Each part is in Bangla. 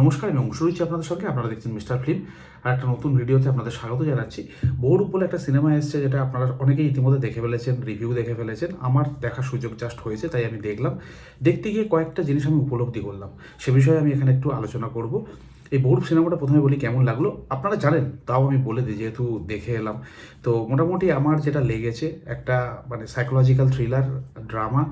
নমস্কার, আমি অংশ রয়েছি আপনাদের সঙ্গে। আপনারা দেখছেন মিস্টার ফিল্ম। আর একটা নতুন ভিডিওতে আপনাদের স্বাগত জানাচ্ছি। বহুরূপ বলে একটা সিনেমা এসছে যেটা আপনারা অনেকেই ইতিমধ্যে দেখে ফেলেছেন, রিভিউ দেখে ফেলেছেন। আমার দেখার সুযোগ জাস্ট হয়েছে, তাই আমি দেখলাম। দেখতে গিয়ে কয়েকটা জিনিস আমি উপলব্ধি করলাম। সে বিষয়ে আমি এখানে একটু আলোচনা করব। এই বহুরূপ সিনেমাটা প্রথমে বলি কেমন লাগল? আপনারা জানেন, তাও আমি বলে দিই, যেহেতু দেখে এলাম। তো মোটামুটি আমার যেটা লেগেছে একটা মানে সাইকোলজিক্যাল থ্রিলার ড্রামা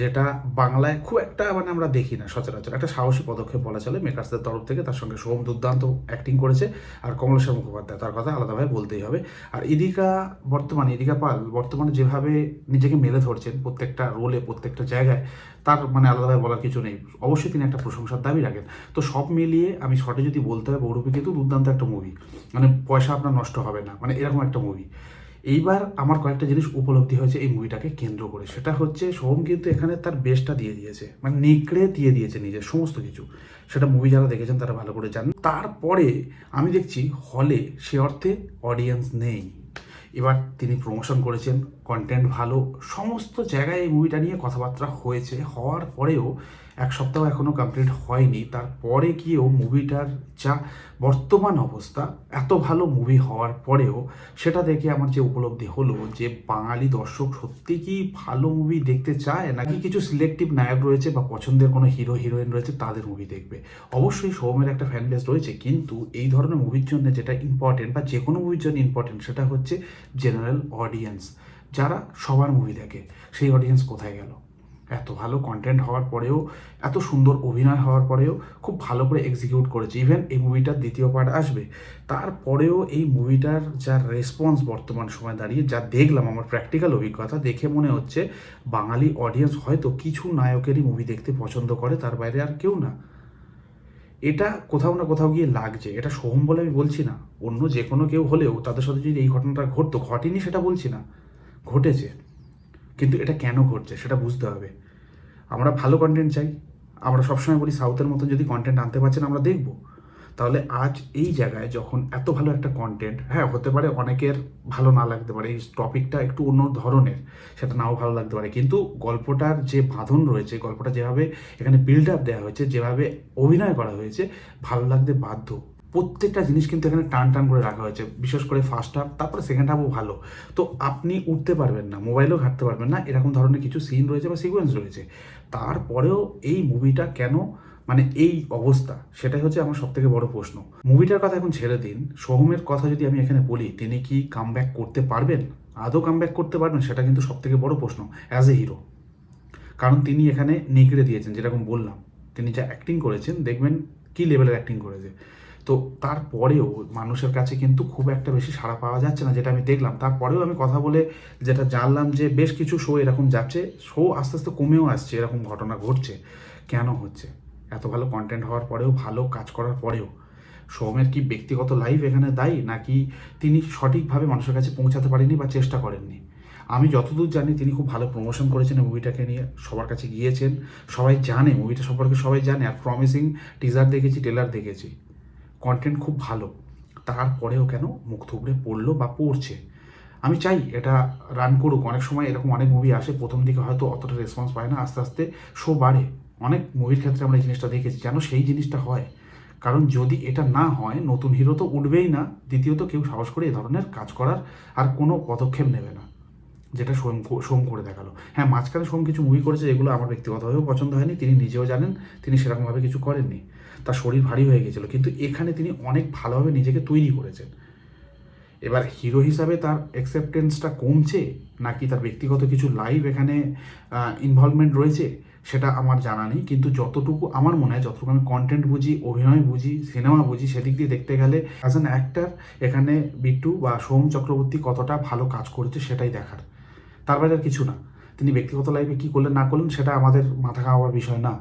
যেটা বাংলায় খুব একটা মানে আমরা দেখি না সচরাচর। একটা সাহসী পদক্ষেপ বলা চলে মেকার্সদের তরফ থেকে তার সঙ্গে সোম দুর্দান্ত অ্যাক্টিং করেছে আর কমলেশ্বর মুখোপাধ্যায়, তার কথা আলাদাভাবে বলতেই হবে। আর ইদিকা বর্তমানে, ইদিকা পাল বর্তমানে যেভাবে নিজেকে মেলে ধরছেন প্রত্যেকটা রোলে প্রত্যেকটা জায়গায়, তার মানে আলাদাভাবে বলার কিছু নেই। অবশ্যই তিনি একটা প্রশংসার দাবি রাখেন। তো সব মিলিয়ে আমি শর্টে যদি বলতে হয় বৌরূপী কিন্তু দুর্দান্ত একটা মুভি মানে পয়সা আপনার নষ্ট হবে না মানে এরকম একটা মুভি এইবার আমার কয়েকটা জিনিস উপলব্ধি হয়েছে এই মুভিটাকে কেন্দ্র করে। সেটা হচ্ছে সোহম কিন্তু এখানে তার বেস্টটা দিয়ে দিয়েছে মানে নেকড়ে দিয়ে দিয়েছে নিজের সমস্ত কিছু। সেটা মুভি যারা দেখেছেন তারা ভালো করে জানেন। তারপরে আমি দেখছি হলে সে অর্থে অডিয়েন্স নেই। এবার তিনি প্রমোশন করেছেন কন্টেন্ট ভালো, সমস্ত জায়গায় এই মুভিটা নিয়ে কথাবার্তা হয়েছে, হওয়ার পরেও এক সপ্তাহ এখনও কমপ্লিট হয়নি। তারপরে গিয়েও মুভিটার যা বর্তমান অবস্থা, এত ভালো মুভি হওয়ার পরেও সেটা দেখে আমার যে উপলব্ধি হলো যে বাঙালি দর্শক সত্যি কি ভালো মুভি দেখতে চায়? নাকি কিছু সিলেক্টিভ নায়ক রয়েছে বা পছন্দের কোনো হিরো হিরোইন রয়েছে তাদের মুভি দেখবে? অবশ্যই সৌমের একটা ফ্যান বেস রয়েছে, কিন্তু এই ধরনের মুভির জন্য যেটা ইম্পর্টেন্ট বা যে কোনো মুভির জন্য ইম্পর্টেন্ট সেটা হচ্ছে জেনারেল অডিয়েন্স যারা সবার মুভি দেখে। সেই অডিয়েন্স কোথায় গেল? এত ভালো কন্টেন্ট হওয়ার পরেও, এত সুন্দর অভিনয় হওয়ার পরেও খুব ভালো করে এক্সিকিউট করেছে। ইভেন এই মুভিটার দ্বিতীয় পার্ট আসবে। তারপরেও এই মুভিটার যা রেসপন্স বর্তমান সময় দাঁড়িয়ে, যা দেখলাম আমার প্র্যাকটিক্যাল অভিজ্ঞতা, দেখে মনে হচ্ছে বাঙালি অডিয়েন্স হয়তো কিছু নায়কেরই মুভি দেখতে পছন্দ করে, তার বাইরে আর কেউ না। এটা কোথাও না কোথাও গিয়ে লাগছে। এটা সোহম বলে আমি বলছি না। অন্য যে কোনো কেউ হলেও তাদের সাথে যদি এই ঘটনাটা ঘটতো, ঘটেনি সেটা বলছি না। ঘটেছে। কিন্তু এটা কেন ঘটছে সেটা বুঝতে হবে। আমরা ভালো কন্টেন্ট চাই। আমরা সবসময় বলি সাউথের মতন যদি কন্টেন্ট আনতে পারছেন আমরা দেখব। তাহলে আজ এই জায়গায় যখন এত ভালো একটা কন্টেন্ট হ্যাঁ হতে পারে অনেকের ভালো না লাগতে পারে, এই টপিকটা একটু অন্য ধরনের, সেটা নাও ভালো লাগতে পারে। কিন্তু গল্পটার যে বাঁধন রয়েছে, গল্পটা যেভাবে এখানে বিল্ড আপ দেওয়া হয়েছে, যেভাবে অভিনয় করা হয়েছে, ভালো লাগতে বাধ্য। প্রত্যেকটা জিনিস কিন্তু এখানে টান টান করে রাখা হয়েছে, বিশেষ করে ফার্স্ট হাফ তারপরে সেকেন্ড হাফও ভালো। তো আপনি উঠতে পারবেন না মোবাইলেও ঘাটতে পারবেন না, এরকম ধরনের কিছু সিন রয়েছে বা সিকোয়েন্স রয়েছে। তারপরেও এই মুভিটা কেন মানে এই অবস্থা, সেটাই হচ্ছে আমার সবথেকে বড় প্রশ্ন। মুভিটার কথা এখন ছেড়ে দিন, সোহমের কথা যদি আমি এখানে বলি, তিনি কি কাম করতে পারবেন? আদৌ কাম করতে পারবেন, সেটা কিন্তু সবথেকে বড় প্রশ্ন অ্যাজ এ হিরো কারণ তিনি এখানে নেকড়ে দিয়েছেন, যেরকম বললাম, তিনি যা অ্যাক্টিং করেছেন, দেখবেন কী লেভেলের অ্যাক্টিং করেছে। তো তারপরেও মানুষের কাছে কিন্তু খুব একটা বেশি সাড়া পাওয়া যাচ্ছে না, যেটা আমি দেখলাম। তারপরেও আমি কথা বলে যেটা জানলাম যে বেশ কিছু শো এরকম যাচ্ছে শো আস্তে আস্তে কমেও আসছে, এরকম ঘটনা ঘটছে। কেন হচ্ছে? এত ভালো কন্টেন্ট হওয়ার পরেও, ভালো কাজ করার পরেও। সৌমের কি ব্যক্তিগত লাইফ এখানে দায়ী, নাকি তিনি সঠিকভাবে মানুষের কাছে পৌঁছাতে পারেনি বা চেষ্টা করেননি? আমি যতদূর জানি, তিনি খুব ভালো প্রমোশন করেছেন মুভিটাকে নিয়ে, সবার কাছে গিয়েছেন। সবাই জানে মুভিটা সম্পর্কে সবাই জানে, আর প্রমিসিং টিজার দেখেছি টেলার দেখেছি। কন্টেন্ট খুব ভালো, তারপরেও কেন মুখ থুবড়ে পড়ল বা পড়ছে? আমি চাই এটা রান করুক। অনেক সময় এরকম অনেক মুভি আসে, প্রথম দিকে হয়তো অতটা রেসপন্স পায় না, আস্তে আস্তে শো বাড়ে। অনেক মুভির ক্ষেত্রে আমরা এই জিনিসটা দেখেছি, যেন সেই জিনিসটা হয়। কারণ যদি এটা না হয়, নতুন হিরো তো উঠবেই না, দ্বিতীয়ত কেউ সাহস করে এ ধরনের কাজ করার আর কোনো পদক্ষেপ নেবে না। যেটা সোম সোম করে দেখাল। হ্যাঁ মাঝখানে সোম কিছু মুভি করেছে যেগুলো আমার ব্যক্তিগতভাবেও পছন্দ হয়নি। তিনি নিজেও জানেন, তিনি সেরকমভাবে কিছু করেননি। তার শরীর ভারী হয়ে গেছিল। কিন্তু এখানে তিনি অনেক ভালোভাবে নিজেকে তৈরি করেছেন। এবার হিরো হিসাবে তার অ্যাকসেপ্টেন্সটা কমছে নাকি তার ব্যক্তিগত কিছু লাইভ এখানে ইনভলভমেন্ট রয়েছে, সেটা আমার জানা নেই। কিন্তু যতটুকু আমার মনে হয়, যতটুকু আমি কন্টেন্ট বুঝি, অভিনয় বুঝি সিনেমা বুঝি, সেদিক দিয়ে দেখতে গেলে অ্যাজ অ্যান অ্যাক্টার এখানে বিট্টু বা সোম চক্রবর্তী কতটা ভালো কাজ করেছে সেটাই দেখার। তার বাইরে আর কিছু না। তিনি ব্যক্তিগত লাইফে কী করলেন, না করলেন, সেটা আমাদের মাথা খাওয়ার বিষয় না।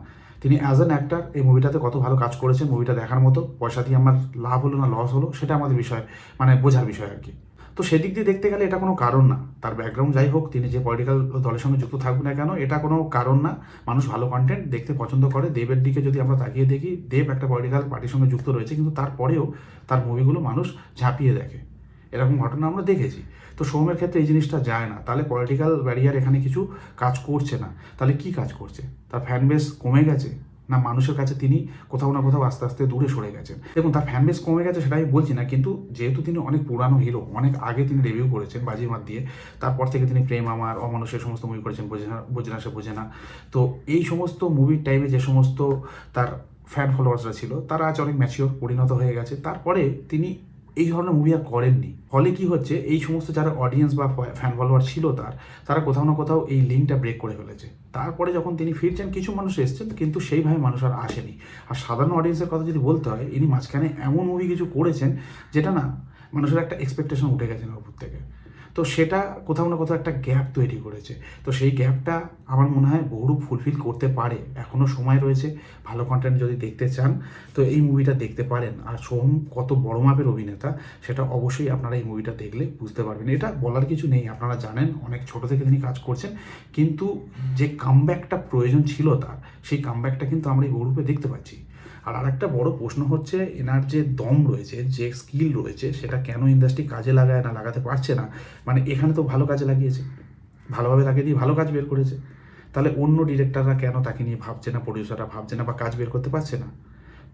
তিনি অ্যাজ অ্যান অ্যাক্টার এই মুভিটাতে কত ভালো কাজ করেছেন মুভিটা দেখার মতো। পয়সা দিয়ে আমার লাভ হলো না লস হলো, সেটা আমাদের বিষয় মানে বোঝার বিষয় আর কি। তো সেদিক দিয়ে দেখতে গেলে এটা কোনো কারণ না। তার ব্যাকগ্রাউন্ড যাই হোক, তিনি যে পলিটিক্যাল দলের সঙ্গে যুক্ত থাকবেন না কেন, এটা কোনো কারণ না। মানুষ ভালো কন্টেন্ট দেখতে পছন্দ করে। দেবের দিকে যদি আমরা তাকিয়ে দেখি, দেব একটা পলিটিক্যাল পার্টির সঙ্গে যুক্ত রয়েছে, কিন্তু তারপরেও তার মুভিগুলো মানুষ ঝাঁপিয়ে দেখে। এরকম ঘটনা আমরা দেখেছি। তো সৌমের ক্ষেত্রে এই জিনিসটা যায় না। তাহলে পলিটিক্যাল ব্যারিয়ার এখানে কিছু কাজ করছে না। তাহলে কি কাজ করছে? তার ফ্যান বেস কমে গেছে? না মানুষের কাছে তিনি কোথাও না কোথাও আস্তে আস্তে দূরে সরে গেছেন? দেখুন, তার ফ্যান বেস কমে গেছে সেটা আমি বলছি না, কিন্তু যেহেতু তিনি অনেক পুরানো হিরো অনেক আগে তিনি রিভিউ করেছেন বাজিমাত দিয়ে, তারপর থেকে তিনি প্রেম আমার, অমানুষের সমস্ত মুভি করেছেন, বোঝে বোঝে না সে বোঝে না। তো এই সমস্ত মুভির টাইমে যে সমস্ত তার ফ্যান ফলোয়ার্সরা ছিল, তারা আজ অনেক ম্যাচিওর পরিণত হয়ে গেছে। তারপরে তিনি এই ধরনের মুভি আর করেননি। ফলে কি হচ্ছে, এই সমস্ত যারা অডিয়েন্স বা ফ্যান ফলোয়ার ছিল তার, তারা কোথাও না কোথাও এই লিঙ্কটা ব্রেক করে ফেলেছে। তারপরে যখন তিনি ফিরছেন, কিছু মানুষ এসছেন, কিন্তু সেইভাবে মানুষ আর আসেনি। আর সাধারণ অডিয়েন্সের কথা যদি বলতে হয়, ইনি মাঝখানে এমন মুভি কিছু করেছেন, যেটা না মানুষের একটা এক্সপেকটেশন উঠে গেছে ওপর থেকে। তো সেটা কোথাও না কোথাও একটা গ্যাপ তৈরি করেছে। তো সেই গ্যাপটা আমার মনে হয় বহুরূপ ফুলফিল করতে পারে। এখনও সময় রয়েছে, ভালো কন্টেন্ট যদি দেখতে চান, তো এই মুভিটা দেখতে পারেন। আর সোহম কত বড় মাপের অভিনেতা, সেটা অবশ্যই আপনারা এই মুভিটা দেখলে বুঝতে পারবেন। এটা বলার কিছু নেই, আপনারা জানেন, অনেক ছোট থেকে তিনি কাজ করছেন, কিন্তু যে কামব্যাকটা প্রয়োজন ছিল তার, সেই কামব্যাকটা কিন্তু আমরা এই বহুরূপে দেখতে পাচ্ছি। আর আরেকটা বড় প্রশ্ন হচ্ছে, এনার যে দম রয়েছে, যে স্কিল রয়েছে, সেটা কেন ইন্ডাস্ট্রি কাজে লাগায় না, লাগাতে পারছে না? মানে এখানে তো ভালো কাজে লাগিয়েছে। ভালোভাবে লাগিয়ে দিয়ে ভালো কাজ বের করেছে। তাহলে অন্য ডিরেক্টররা কেন তাকে নিয়ে ভাবছে না প্রডিউসাররা ভাবছে না বা কাজ বের করতে পারছে না?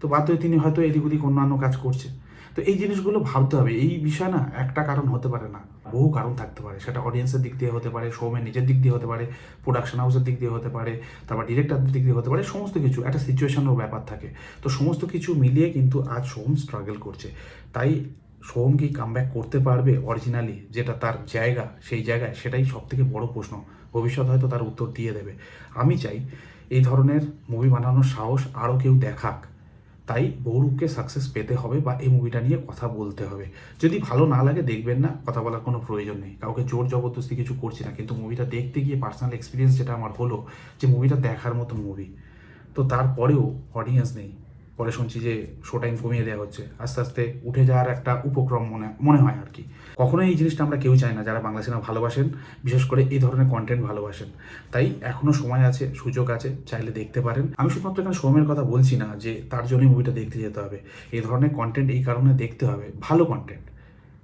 তো বাধ্য তিনি হয়তো এদিক ওদিক অন্যান্য কাজ করছে তো এই জিনিসগুলো ভাবতে হবে। এই বিষয় না একটা কারণ হতে পারে না। বহু কারণ থাকতে পারে। সেটা অডিয়েন্সের দিক দিয়ে হতে পারে শোমের নিজের দিক দিয়ে হতে পারে প্রোডাকশন হাউসের দিক দিয়ে হতে পারে, তারপর ডিরেক্টরদের দিক দিয়ে হতে পারে, সমস্ত কিছু। একটা সিচুয়েশনের ব্যাপার থাকে। তো সমস্ত কিছু মিলিয়ে কিন্তু আজ সোম স্ট্রাগল করছে। তাই সোহম কি কামব্যাক করতে পারবে অরিজিনালি যেটা তার জায়গা, সেই জায়গায়? সেটাই সব থেকে বড় প্রশ্ন। ভবিষ্যৎ হয়তো তার উত্তর দিয়ে দেবে। আমি চাই এই ধরনের মুভি বানানোর সাহস আরও কেউ দেখাক। তাই বহুরূপকে সাকসেস পেতে হবে বা এই মুভিটা নিয়ে কথা বলতে হবে। যদি ভালো না লাগে, দেখবেন না, কথা বলার কোনো প্রয়োজন নেই। কাউকে জোর জবরদস্তি কিছু করছি না, কিন্তু মুভিটা দেখতে গিয়ে পার্সোনাল এক্সপিরিয়েন্স যেটা আমার হলো, যে মুভিটা দেখার মতো মুভি তো তারপরেও অডিয়েন্স নেই। পরে শুনছি যে শো টাইম কমিয়ে দেওয়া হচ্ছে। আস্তে আস্তে উঠে যাওয়ার একটা উপক্রম মনে মনে হয় আর কি। কখনোই এই জিনিসটা আমরা কেউ চাই না, যারা বাংলা সিনেমা ভালোবাসেন, বিশেষ করে এই ধরনের কন্টেন্ট ভালোবাসেন। তাই এখনও সময় আছে, সুযোগ আছে, চাইলে দেখতে পারেন। আমি শুধুমাত্র এখানে সোমের কথা বলছি না যে তার জন্যই মুভিটা দেখতে যেতে হবে। এই ধরনের কন্টেন্ট এই কারণে দেখতে হবে, ভালো কন্টেন্ট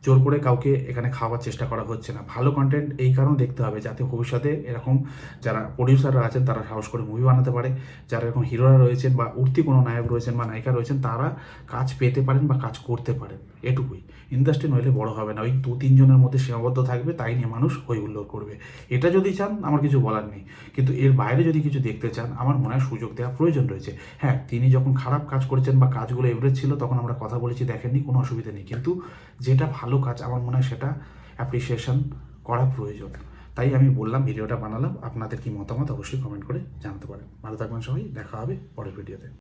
জোর করে কাউকে এখানে খাওয়ার চেষ্টা করা হচ্ছে না। ভালো কন্টেন্ট এই কারণে দেখতে হবে যাতে ভবিষ্যতে এরকম যারা প্রডিউসাররা আছেন তারা সাহস করে মুভি বানাতে পারে। যারা এরকম হিরোরা রয়েছেন বা উঠতি কোনো নায়ক রয়েছেন বা নায়িকা রয়েছেন তারা কাজ পেতে পারেন বা কাজ করতে পারেন। এটুকুই। ইন্ডাস্ট্রি নইলে বড় হবে না। ওই দু তিনজনের মধ্যে সীমাবদ্ধ থাকবে, তাই নিয়ে মানুষ হই হুল্লোড় করবে। এটা যদি চান, আমার কিছু বলার নেই। কিন্তু এর বাইরে যদি কিছু দেখতে চান, আমার মনে হয় সুযোগ দেওয়া প্রয়োজন রয়েছে। হ্যাঁ তিনি যখন খারাপ কাজ করেছেন বা কাজগুলো এভারেজ ছিল, তখন আমরা কথা বলেছি, দেখেননি, কোনো অসুবিধা নেই। কিন্তু যেটা ভালো কাজ আমার মনে হয় সেটা অ্যাপ্রিসিয়েশন করা প্রয়োজন। তাই আমি বললাম, ভিডিওটা বানালাম। আপনাদের কি মতামত অবশ্যই কমেন্ট করে জানাতে পারেন। ভালো থাকবেন সবাই, দেখা হবে পরের ভিডিওতে